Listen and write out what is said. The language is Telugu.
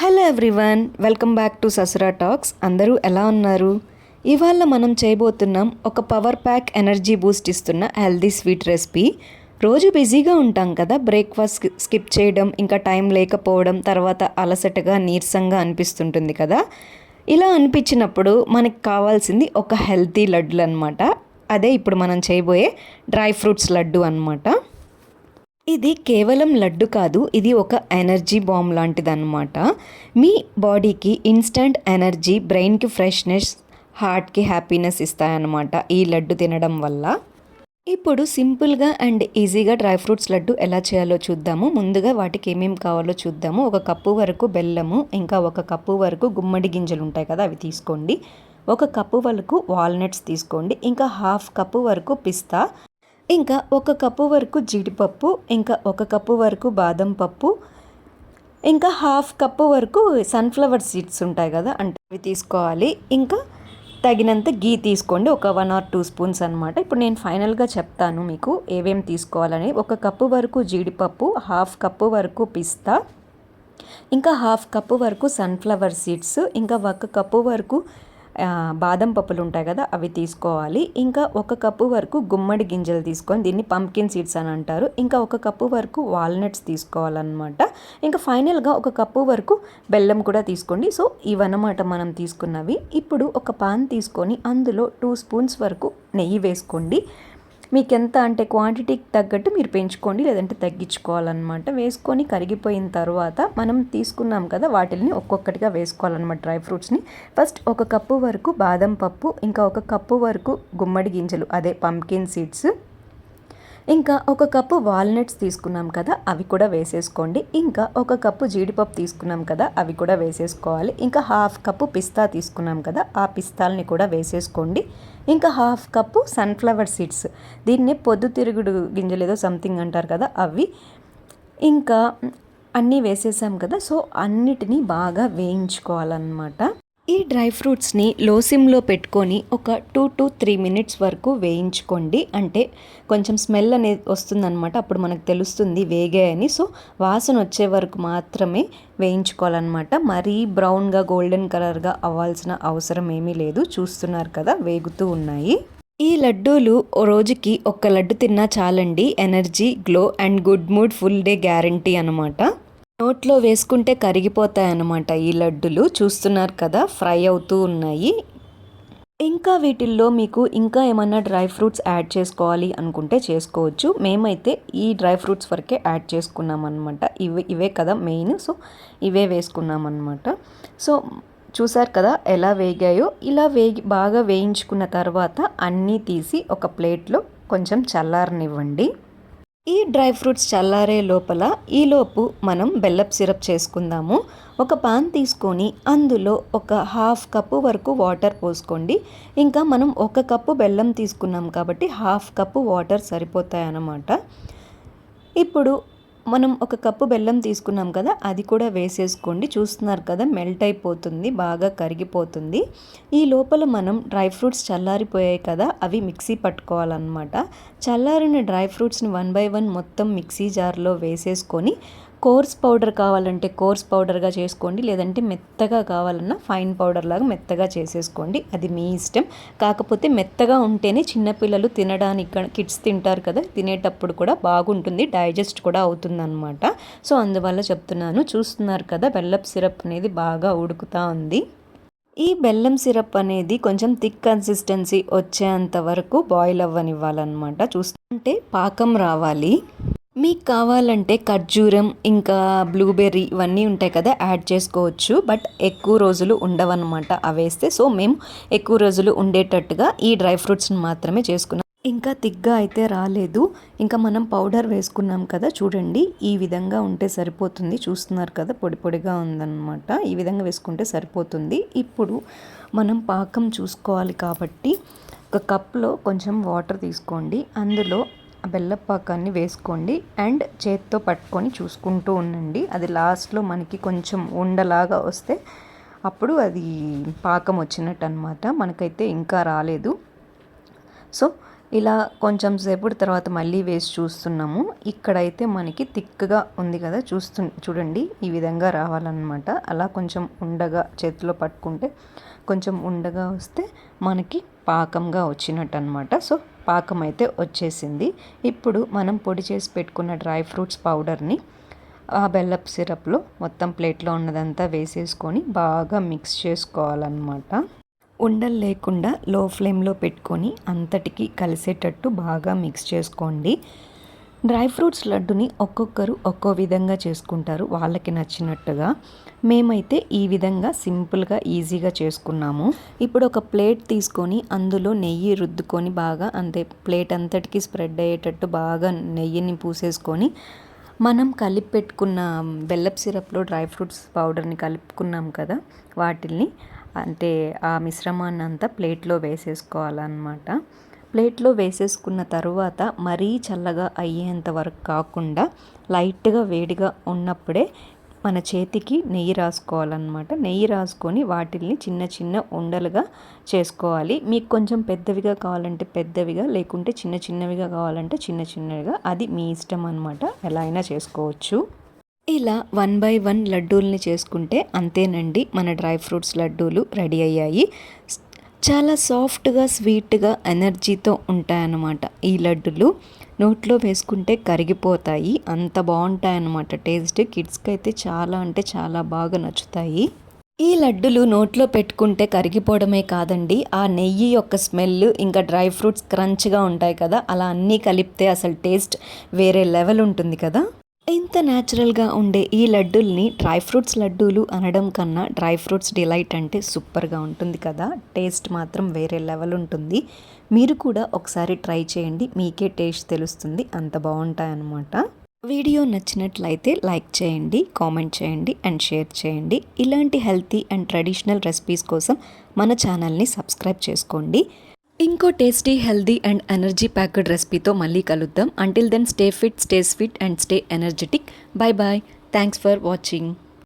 Hello everyone welcome back to Sasura talks. అందరూ ఎలా ఉన్నారు? ఇవాళ మనం చేయబోతున్నాం ఒక పవర్ ప్యాక్ ఎనర్జీ బూస్ట్ ఇస్తున్న హెల్దీ స్వీట్ రెసిపీ. రోజు బిజీగా ఉంటాం కదా బ్రేక్ఫాస్ట్ స్కిప్ చేయడం ఇంకా టైం లేకపోవడం తర్వాత అలసటగా నీరసంగా అనిపిస్తుంటుంది కదా. ఇలా అనిపించినప్పుడు మనకి కావాల్సింది ఒక హెల్తీ లడ్డులు అనమాట అదే ఇప్పుడు మనం చేయబోయే డ్రై ఫ్రూట్స్ లడ్డు అనమాట ఇది కేవలం లడ్డు కాదు ఇది ఒక ఎనర్జీ బాంబ్ లాంటిదన్నమాట. మీ బాడీకి ఇన్స్టంట్ ఎనర్జీ బ్రెయిన్కి ఫ్రెష్నెస్ హార్ట్కి హ్యాపీనెస్ ఇస్తాయన్నమాట ఈ లడ్డు తినడం వల్ల. ఇప్పుడు సింపుల్గా అండ్ ఈజీగా డ్రై ఫ్రూట్స్ లడ్డు ఎలా చేయాలో చూద్దాము. ముందుగా వాటికి ఏమేమి కావాలో చూద్దాము. ఒక కప్పు వరకు బెల్లము ఇంకా ఒక కప్పు వరకు గుమ్మడి గింజలు ఉంటాయి కదా అవి తీసుకోండి. ఒక కప్పు వరకు వాల్నట్స్ తీసుకోండి. ఇంకా హాఫ్ కప్పు వరకు పిస్తా ఇంకా ఒక కప్పు వరకు జీడిపప్పు ఇంకా ఒక కప్పు వరకు బాదం పప్పు ఇంకా హాఫ్ కప్పు వరకు సన్ఫ్లవర్ సీడ్స్ ఉంటాయి కదా అంటే అవి తీసుకోవాలి. ఇంకా తగినంత గీ తీసుకోండి ఒక వన్ ఆర్ టూ స్పూన్స్ అనమాట ఇప్పుడు నేను ఫైనల్గా చెప్తాను మీకు ఏవేం తీసుకోవాలని. ఒక కప్పు వరకు జీడిపప్పు హాఫ్ కప్పు వరకు పిస్తా ఇంకా హాఫ్ కప్పు వరకు సన్ఫ్లవర్ సీడ్స్ ఇంకా ఒక కప్పు వరకు బాదం పప్పులు ఉంటాయి కదా అవి తీసుకోవాలి. ఇంకా ఒక కప్పు వరకు గుమ్మడి గింజలు తీసుకొని దీన్ని పంప్కిన్ సీడ్స్ అని అంటారు. ఇంకా ఒక కప్పు వరకు వాల్నట్స్ తీసుకోవాలన్నమాట. ఇంకా ఫైనల్గా ఒక కప్పు వరకు బెల్లం కూడా తీసుకోండి. సో ఇవన్నమాట మనం తీసుకున్నవి. ఇప్పుడు ఒక పాన్ తీసుకొని అందులో టూ స్పూన్స్ వరకు నెయ్యి వేసుకోండి. మీకు ఎంత అంటే క్వాంటిటీకి తగ్గట్టు మీరు పెంచుకోండి లేదంటే తగ్గించుకోవాలన్నమాట. వేసుకొని కరిగిపోయిన తర్వాత మనం తీసుకున్నాం కదా వాటిని ఒక్కొక్కటిగా వేసుకోవాలన్నమాట డ్రై ఫ్రూట్స్ని. ఫస్ట్ ఒక కప్పు వరకు బాదం పప్పు ఇంకా ఒక కప్పు వరకు గుమ్మడి గింజలు అదే పంకిన్ సీడ్స్ ఇంకా ఒక కప్పు వాల్నట్స్ తీసుకున్నాం కదా అవి కూడా వేసేసుకోండి. ఇంకా ఒక కప్పు జీడిపప్పు తీసుకున్నాం కదా అవి కూడా వేసేసుకోవాలి. ఇంకా హాఫ్ కప్పు పిస్తా తీసుకున్నాం కదా ఆ పిస్తాల్ని కూడా వేసేసుకోండి. ఇంకా హాఫ్ కప్పు సన్ఫ్లవర్ సీడ్స్ దీన్నే పొద్దుతిరుగుడు గింజలు ఏదో సంథింగ్ అంటారు కదా అవి. ఇంకా అన్నీ వేసేసాం కదా సో అన్నిటినీ బాగా వేయించుకోవాలన్నమాట. ఈ డ్రై ఫ్రూట్స్ని లోసిమ్లో పెట్టుకొని ఒక టూ టు త్రీ మినిట్స్ వరకు వేయించుకోండి. అంటే కొంచెం స్మెల్ అనేది వస్తుందన్నమాట. అప్పుడు మనకు తెలుస్తుంది వేగాయని సో వాసన వచ్చే వరకు మాత్రమే వేయించుకోవాలన్నమాట. మరీ బ్రౌన్గా గోల్డెన్ కలర్గా అవ్వాల్సిన అవసరం ఏమీ లేదు. చూస్తున్నారు కదా వేగుతూ ఉన్నాయి. ఈ లడ్డూలు రోజుకి ఒక్క లడ్డు తిన్నా చాలండి. Energy glow and good mood full day guarantee అనమాట నోట్లో వేసుకుంటే కరిగిపోతాయి అన్నమాట ఈ లడ్డులు. చూస్తున్నారు కదా ఫ్రై అవుతూ ఉన్నాయి. ఇంకా వీటిల్లో మీకు ఇంకా ఏమన్నా డ్రై ఫ్రూట్స్ యాడ్ చేసుకోవాలి అనుకుంటే చేసుకోవచ్చు. మేమైతే ఈ డ్రై ఫ్రూట్స్ వరకే యాడ్ చేసుకున్నాం అనమాట ఇవే ఇవే కదా మెయిన్. సో ఇవే వేసుకున్నాం అనమాట సో చూసారు కదా ఎలా వేగాయో? ఇలా వేగి బాగా వేయించుకున్న తర్వాత అన్నీ తీసి ఒక ప్లేట్లో కొంచెం చల్లారనివ్వండి. ఈ డ్రై ఫ్రూట్స్ చల్లారే లోపల ఈలోపు మనం బెల్లప్ సిరప్ చేసుకుందాము. ఒక పాన్ తీసుకొని అందులో ఒక హాఫ్ కప్పు వరకు వాటర్ పోసుకోండి. ఇంకా మనం ఒక కప్పు బెల్లం తీసుకున్నాం కాబట్టి హాఫ్ కప్పు వాటర్ సరిపోతాయి అన్నమాట ఇప్పుడు మనం ఒక కప్పు బెల్లం తీసుకున్నాం కదా అది కూడా వేసేసుకోండి. చూస్తున్నారు కదా మెల్ట్ అయిపోతుంది బాగా కరిగిపోతుంది. ఈ లోపల మనం డ్రై ఫ్రూట్స్ చల్లారిపోయాయి కదా అవి మిక్సీ పట్టుకోవాలన్నమాట. చల్లారిన డ్రై ఫ్రూట్స్ని వన్ బై వన్ మొత్తం మిక్సీ జార్లో వేసేసుకొని కోర్స్ పౌడర్ కావాలంటే కోర్స్ పౌడర్గా చేసుకోండి లేదంటే మెత్తగా కావాలన్నా ఫైన్ పౌడర్ లాగా మెత్తగా చేసేసుకోండి. అది మీ ఇష్టం. కాకపోతే మెత్తగా ఉంటేనే చిన్నపిల్లలు తినడానికి కిడ్స్ తింటారు కదా తినేటప్పుడు కూడా బాగుంటుంది డైజెస్ట్ కూడా అవుతుందన్నమాట. సో అందువల్ల చెప్తున్నాను చూస్తున్నారు కదా బెల్లప్ సిరప్ అనేది బాగా ఉడుకుతూ ఉంది. ఈ బెల్లం సిరప్ అనేది కొంచెం థిక్ కన్సిస్టెన్సీ వచ్చేంత వరకు బాయిల్ అవ్వనివ్వాలన్నమాట. చూస్తుంటే పాకం రావాలి. మీకు కావాలంటే ఖర్జూరం ఇంకా బ్లూబెర్రీ ఇవన్నీ ఉంటాయి కదా యాడ్ చేసుకోవచ్చు. బట్ ఎక్కువ రోజులు ఉండవన్నమాట అవేస్తే సో మేము ఎక్కువ రోజులు ఉండేటట్టుగా ఈ డ్రై ఫ్రూట్స్ని మాత్రమే చేసుకున్నాం. ఇంకా తిగ్గా అయితే రాలేదు. ఇంకా మనం పౌడర్ వేసుకున్నాం కదా చూడండి. ఈ విధంగా ఉంటే సరిపోతుంది. చూస్తున్నారు కదా పొడి పొడిగా ఉందన్నమాట. ఈ విధంగా వేసుకుంటే సరిపోతుంది. ఇప్పుడు మనం పాకం చూసుకోవాలి కాబట్టి ఒక కప్లో కొంచెం వాటర్ తీసుకోండి. అందులో బెల్లపాకాన్ని వేసుకోండి అండ్ చేత్తో పట్టుకొని చూసుకుంటూ ఉండండి. అది లాస్ట్లో మనకి కొంచెం ఉండలాగా వస్తే అప్పుడు అది పాకం వచ్చినట్టు అనమాట మనకైతే ఇంకా రాలేదు. సో ఇలా కొంచెం సేపు తర్వాత మళ్ళీ వేసి చూస్తున్నాము. ఇక్కడైతే మనకి తిక్కగా ఉంది కదా చూస్తు చూడండి ఈ విధంగా రావాలన్నమాట. అలా కొంచెం ఉండగా చేతిలో పట్టుకుంటే కొంచెం ఉండగా వస్తే మనకి పాకంగా వచ్చినట్టు అనమాట సో పాకం అయితే వచ్చేసింది. ఇప్పుడు మనం పొడి చేసి పెట్టుకున్న డ్రై ఫ్రూట్స్ పౌడర్ని ఆ బెల్లప్ సిరప్లో మొత్తం ప్లేట్లో ఉన్నదంతా వేసేసుకొని బాగా మిక్స్ చేసుకోవాలన్నమాట. ఉండలు లేకుండా లో ఫ్లేమ్లో పెట్టుకొని అంతటికి కలిసేటట్టు బాగా మిక్స్ చేసుకోండి. డ్రై ఫ్రూట్స్ లడ్డుని ఒక్కొక్కరు ఒక్కో విధంగా చేసుకుంటారు. వాళ్ళకి నచ్చినట్టుగా మేమైతే ఈ విధంగా సింపుల్గా ఈజీగా చేసుకున్నాము. ఇప్పుడు ఒక ప్లేట్ తీసుకొని అందులో నెయ్యి రుద్దుకొని బాగా అంతే ప్లేట్ అంతటికి స్ప్రెడ్ అయ్యేటట్టు బాగా నెయ్యిని పూసేసుకొని మనం కలిపి పెట్టుకున్న బెల్లప్ సిరప్లో డ్రై ఫ్రూట్స్ పౌడర్ని కలుపుకున్నాం కదా వాటిల్ని అంటే ఆ మిశ్రమాన్ని అంతా ప్లేట్లో వేసేసుకోవాలన్నమాట. ప్లేట్లో వేసేసుకున్న తర్వాత మరీ చల్లగా అయ్యేంత వరకు కాకుండా లైట్గా వేడిగా ఉన్నప్పుడే మన చేతికి నెయ్యి రాసుకోవాలన్నమాట. నెయ్యి రాసుకొని వాటిల్ని చిన్న చిన్న ఉండలుగా చేసుకోవాలి. మీకు కొంచెం పెద్దవిగా కావాలంటే పెద్దవిగా లేకుంటే చిన్న చిన్నవిగా కావాలంటే చిన్న చిన్నవిగా. అది మీ ఇష్టం అనమాట ఎలా అయినా చేసుకోవచ్చు. ఇలా వన్ బై వన్ లడ్డూల్ని చేసుకుంటే అంతేనండి. మన డ్రై ఫ్రూట్స్ లడ్డూలు రెడీ అయ్యాయి. చాలా సాఫ్ట్గా స్వీట్గా ఎనర్జీతో ఉంటాయన్నమాట. ఈ లడ్డులు నోట్లో వేసుకుంటే కరిగిపోతాయి. అంత బాగుంటాయన్నమాట. టేస్ట్ కిడ్స్కి అయితే చాలా అంటే చాలా బాగా నచ్చుతాయి. ఈ లడ్డులు నోట్లో పెట్టుకుంటే కరిగిపోవడమే కాదండి. ఆ నెయ్యి యొక్క స్మెల్ ఇంకా డ్రై ఫ్రూట్స్ క్రంచ్గా ఉంటాయి కదా అలా అన్నీ కలిపితే అసలు టేస్ట్ వేరే లెవెల్ ఉంటుంది కదా. ఇంత న్యాచురల్గా ఉండే ఈ లడ్డూల్ని డ్రై ఫ్రూట్స్ లడ్డూలు అనడం కన్నా డ్రై ఫ్రూట్స్ డిలైట్ అంటే సూపర్గా ఉంటుంది కదా. టేస్ట్ మాత్రం వేరే లెవెల్ ఉంటుంది. మీరు కూడా ఒకసారి ట్రై చేయండి. మీకే టేస్ట్ తెలుస్తుంది. అంత బాగుంటాయన్నమాట. వీడియో నచ్చినట్లయితే లైక్ చేయండి కామెంట్ చేయండి అండ్ షేర్ చేయండి. ఇలాంటి హెల్తీ అండ్ ట్రెడిషనల్ రెసిపీస్ కోసం మన ఛానల్ని సబ్స్క్రైబ్ చేసుకోండి. ఇంకో tasty healthy and energy packed రెసిపీతో మళ్ళీ కలుద్దాం. Until then stay fit stay sweet and stay energetic bye bye thanks for watching